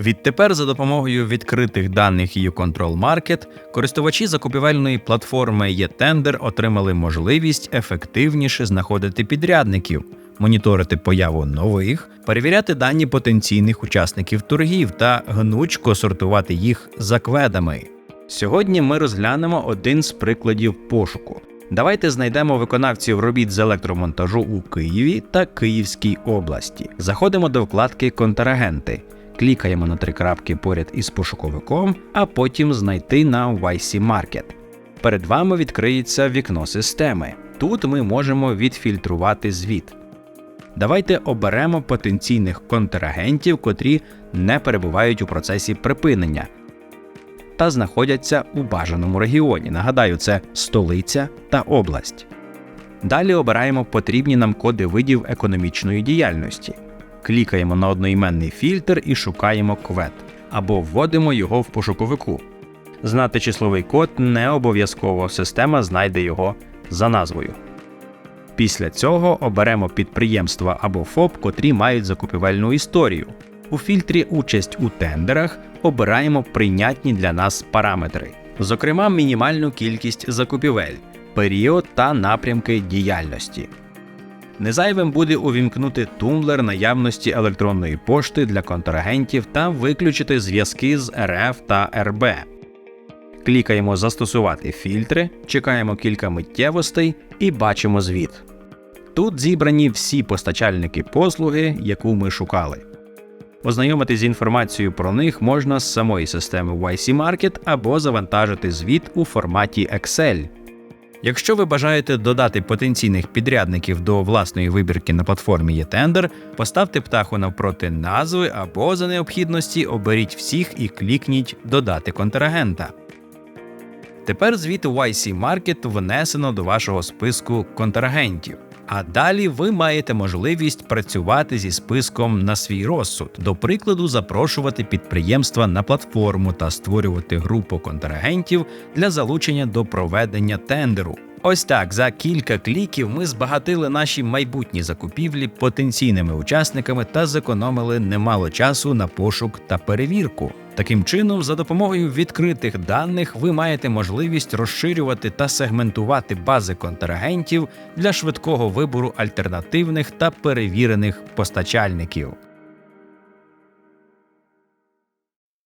Відтепер за допомогою відкритих даних YouControl Market користувачі закупівельної платформи eTender отримали можливість ефективніше знаходити підрядників, моніторити появу нових, перевіряти дані потенційних учасників торгів та гнучко сортувати їх за кведами. Сьогодні ми розглянемо один з прикладів пошуку. Давайте знайдемо виконавців робіт з електромонтажу у Києві та Київській області. Заходимо до вкладки Контрагенти, клікаємо на три крапки поряд із пошуковиком, а потім знайти на YC Market. Перед вами відкриється вікно системи. Тут ми можемо відфільтрувати звіт. Давайте оберемо потенційних контрагентів, котрі не перебувають у процесі припинення та знаходяться у бажаному регіоні. Нагадаю, це столиця та область. Далі обираємо потрібні нам коди видів економічної діяльності. Клікаємо на одноіменний фільтр і шукаємо квет або вводимо його в пошуковику. Знати числовий код не обов'язково, система знайде його за назвою. Після цього оберемо підприємства або ФОП, котрі мають закупівельну історію. У фільтрі Участь у тендерах обираємо прийнятні для нас параметри, зокрема, мінімальну кількість закупівель, період та напрямки діяльності. Незайвим буде увімкнути тумблер наявності електронної пошти для контрагентів та виключити зв'язки з РФ та РБ. Клікаємо Застосувати фільтри, чекаємо кілька миттєвостей і бачимо звіт. Тут зібрані всі постачальники послуги, яку ми шукали. Ознайомитись з інформацією про них можна з самої системи YC Market або завантажити звіт у форматі Excel. Якщо ви бажаєте додати потенційних підрядників до власної вибірки на платформі eTender, поставте птаху навпроти назви або за необхідності оберіть всіх і клікніть Додати контрагента. Тепер звіт YC Market внесено до вашого списку контрагентів. А далі ви маєте можливість працювати зі списком на свій розсуд, до прикладу, запрошувати підприємства на платформу та створювати групу контрагентів для залучення до проведення тендеру. Ось так за кілька кліків ми збагатили наші майбутні закупівлі потенційними учасниками та зекономили немало часу на пошук та перевірку. Таким чином, за допомогою відкритих даних ви маєте можливість розширювати та сегментувати бази контрагентів для швидкого вибору альтернативних та перевірених постачальників.